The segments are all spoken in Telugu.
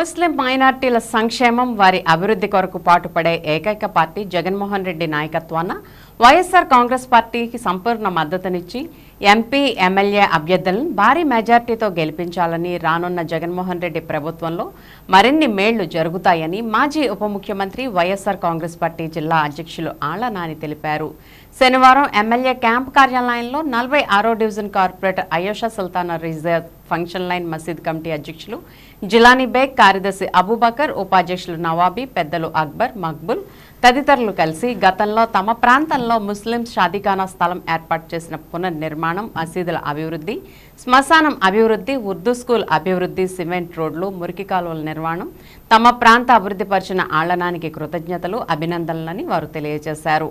ముస్లిం మైనార్టీల సంక్షేమం వారి అభివృద్ధి కొరకు పాటుపడే ఏకైక పార్టీ జగన్మోహన్ రెడ్డి నాయకత్వాన వైఎస్ఆర్ కాంగ్రెస్ పార్టీకి సంపూర్ణ మద్దతునిచ్చి ఎంపీ ఎమ్మెల్యే అభ్యర్థులను భారీ మెజార్టీతో గెలిపించాలని రానున్న జగన్మోహన్ రెడ్డి ప్రభుత్వంలో మరిన్ని మేళ్ళు జరుగుతాయని మాజీ ఉప ముఖ్యమంత్రి వైఎస్ఆర్ కాంగ్రెస్ పార్టీ జిల్లా అధ్యక్షులు ఆళ్ళ నాని తెలిపారు. శనివారం ఎమ్మెల్యే క్యాంప్ కార్యాలయంలో నలభై ఆరో division corporator Ayesha Sultana reserve function line Masjid committee అధ్యక్షులు జిలానీ బేగ్ కార్యదర్శి అబూబకర్ ఉపాధ్యక్షులు నవాబీ పెద్దలు అక్బర్ మక్బుల్ తదితరులు కలిసి గతంలో తమ ప్రాంతంలో ముస్లిం షాదీఖానా స్థలం ఏర్పాటు చేసిన పునర్నిర్మాణం మసీదుల అభివృద్ధి శ్మశానం అభివృద్ధి ఉర్దూ స్కూల్ అభివృద్ధి సిమెంట్ రోడ్లు మురికి కాలువల నిర్మాణం తమ ప్రాంత అభివృద్ధి పరిచిన ఆళ్ళనానికి కృతజ్ఞతలు అభినందనలని వారు తెలియజేశారు.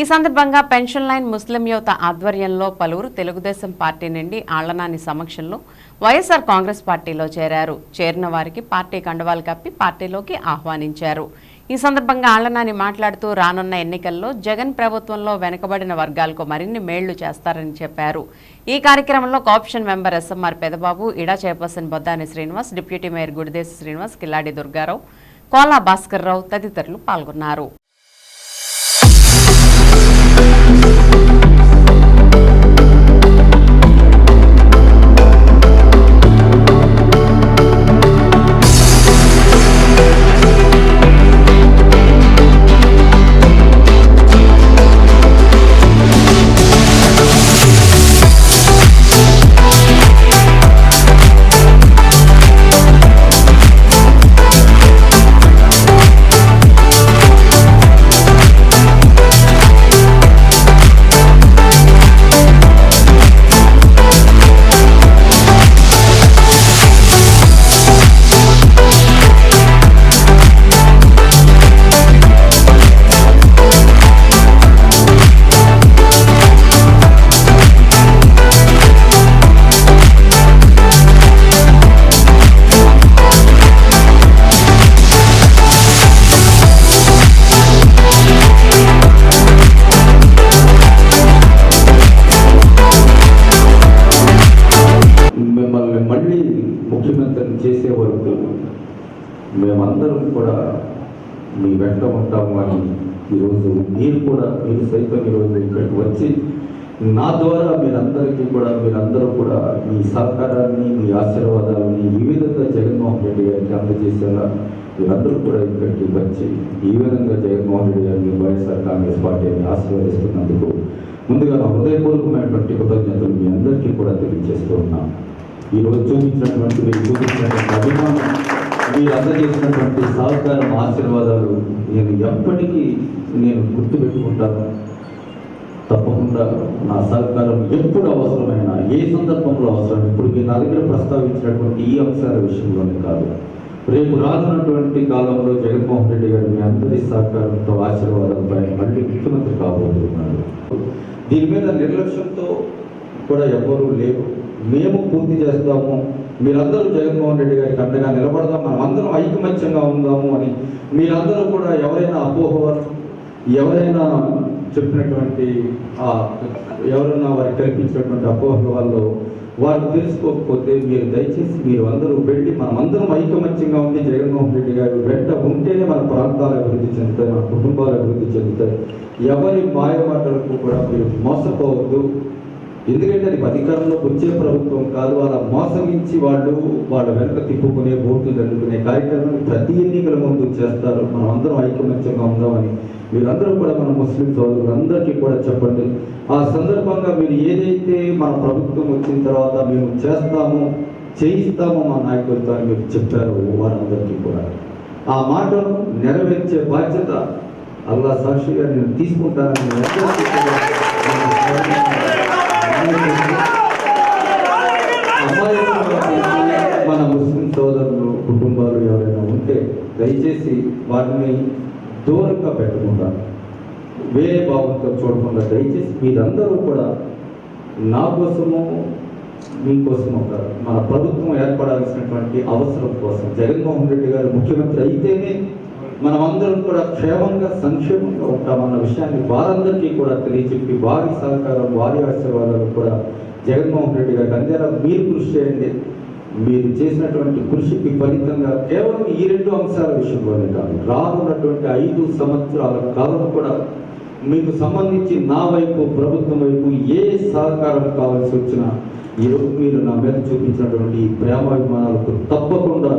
ఈ సందర్భంగా పెన్షన్ లైన్ ముస్లిం యువత ఆధ్వర్యంలో పలువురు తెలుగుదేశం పార్టీ నుండి ఆళ్ళనాని సమక్షంలో వైఎస్ఆర్ కాంగ్రెస్ పార్టీలో చేరారు. చేరిన వారికి పార్టీ కండువాలు కప్పి పార్టీలోకి ఆహ్వానించారు. ఈ సందర్భంగా ఆళ్ళనాని మాట్లాడుతూ రానున్న ఎన్నికల్లో జగన్ ప్రభుత్వంలో వెనుకబడిన వర్గాలకు మరిన్ని మేళ్ళు చేస్తారని చెప్పారు. ఈ కార్యక్రమంలో కాప్షన్ మెంబర్ ఎస్ఎంఆర్ పెదబాబు ఇడా chairperson Boddani Srinivas deputy mayor Gudidesa Srinivas Killadi Durgarao Kola Bhaskar Rao తదితరులు పాల్గొన్నారు. ముఖ్యమంత్రిని వరకు మేమందరం కూడా మీ వెంట ఉంటామని ఈరోజు మీరు కూడా మీరు సైతం ఈరోజు ఇక్కడికి వచ్చి నా ద్వారా మీరందరికీ కూడా మీరందరూ కూడా మీ సహకారాన్ని మీ ఆశీర్వాదాలని ఈ విధంగా జగన్మోహన్ రెడ్డి గారికి అందజేసేలా మీరందరూ కూడా ఇక్కడికి వచ్చి ఈ విధంగా జగన్మోహన్ రెడ్డి గారిని వైఎస్ఆర్ కాంగ్రెస్ పార్టీని ఆశీర్వదిస్తున్నందుకు ముందుగా నా హృదయపూర్వకమైనటువంటి కృతజ్ఞతలు మీ అందరికీ కూడా తెలియజేస్తూ ఉన్నాను. ఈరోజు చూపించినటువంటి మీరు చూపించినటువంటి అభిమానం మీరు అందజేసినటువంటి సహకారం ఆశీర్వాదాలు నేను ఎప్పటికీ నేను గుర్తుపెట్టుకుంటాను. తప్పకుండా నా సహకారం ఎప్పుడు అవసరమైన ఏ సందర్భంలో అవసరం ఇప్పుడు మీరు నా దగ్గర ప్రస్తావించినటువంటి ఈ అంశాల విషయంలోనే కాదు. రేపు రానున్నటువంటి కాలంలో జగన్మోహన్ రెడ్డి గారు మీ అందరి సహకారంతో ఆశీర్వాదంపై మళ్ళీ ముఖ్యమంత్రి కాబోతున్నారు. దీని మీద నిర్లక్ష్యంతో కూడా ఎవ్వరూ లేరు. మేము పూర్తి చేస్తాము. మీరందరూ జగన్మోహన్ రెడ్డి గారికి అండగా నిలబడదాం. మనం అందరం ఐకమత్యంగా ఉందాము అని మీరందరూ కూడా ఎవరైనా అపోహ ఎవరైనా చెప్పినటువంటి ఎవరైనా వారికి కల్పించినటువంటి అపోహల వాళ్ళు వారు తెలుసుకోకపోతే మీరు దయచేసి మీరు అందరూ వెళ్ళి మనం అందరం ఐకమత్యంగా ఉండి జగన్మోహన్ రెడ్డి గారు వెంట ఉంటేనే మన ప్రాంతాలు అభివృద్ధి చెందుతాయి మన కుటుంబాలు అభివృద్ధి చెందుతాయి. ఎవరి మాయమాటలకు కూడా మీరు మోసపోవద్దు. ఎందుకంటే అది అధికారంలోకి వచ్చే ప్రభుత్వం కాదు వాళ్ళ మోసగించి వాళ్ళు వాళ్ళ వెనక తిప్పుకునే ఓట్లు జరుగుకునే కార్యక్రమం ప్రతి ఎన్నికల ముందు చేస్తారు. మనం అందరం ఐకమత్యంగా ఉందామని. మీరందరూ కూడా మన ముస్లిం సోదరులందరికీ కూడా చెప్పండి. ఆ సందర్భంగా మీరు ఏదైతే మన ప్రభుత్వం వచ్చిన తర్వాత మేము చేస్తాము చేయిస్తాము మా నాయకులతో అని మీరు చెప్పారు వారందరికీ కూడా. ఆ మాటను నెరవేర్చే బాధ్యత అల్లా సాక్షిగా నేను తీసుకుంటానని మన ముస్లిం సోదరులు కుటుంబాలు ఎవరైనా ఉంటే దయచేసి వారిని దూరంగా పెట్టకుండా వేరే భావంతో చూడకుండా దయచేసి మీరందరూ కూడా నా కోసము మీకోసం ఒక మన ప్రభుత్వం ఏర్పడాల్సినటువంటి అవసరం కోసం జగన్మోహన్ రెడ్డి గారు ముఖ్యమంత్రి అయితేనే మనమందరం కూడా క్షేమంగా సంక్షేమంగా ఉంటామన్న విషయాన్ని వారందరికీ కూడా తెలియచెప్పి వారి సహకారం వారి ఆశీర్వాదాలు కూడా జగన్మోహన్ రెడ్డి గారు అందేలా మీరు కృషి చేయండి. మీరు చేసినటువంటి కృషికి ఫలితంగా కేవలం ఈ రెండు అంశాల విషయంలోనే కాదు రానున్నటువంటి ఐదు సంవత్సరాల కాలం కూడా మీకు సంబంధించి నా వైపు ప్రభుత్వం వైపు ఏ సహకారం కావాల్సి వచ్చినా ఈరోజు మీరు నా మీద చూపించినటువంటి ప్రేమాభిమానాలకు తప్పకుండా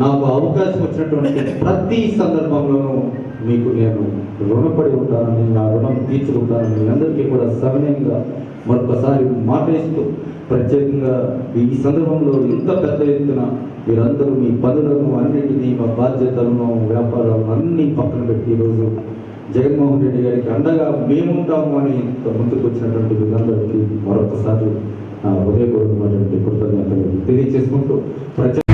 నాకు అవకాశం వచ్చినటువంటి ప్రతి సందర్భంలోనూ మీకు నేను రుణపడి ఉంటానని నా రుణం తీర్చుకుంటానని అందరికీ కూడా సవినయంగా మరొకసారి మాటేస్తూ ప్రత్యేకంగా ఈ సందర్భంలో ఇంత పెద్ద ఎత్తున మీరందరూ మీ పనులను అన్నింటినీ మా బాధ్యతలను వ్యాపారాలను అన్ని పక్కన పెట్టి ఈరోజు జగన్మోహన్ రెడ్డి గారికి అండగా మేముంటాము అని ఇంత ముందుకు వచ్చినటువంటి వీళ్ళందరికీ మరొకసారి హృదయపూర్వకమైనటువంటి కృతజ్ఞతలు తెలియజేసుకుంటూ ప్రత్యేక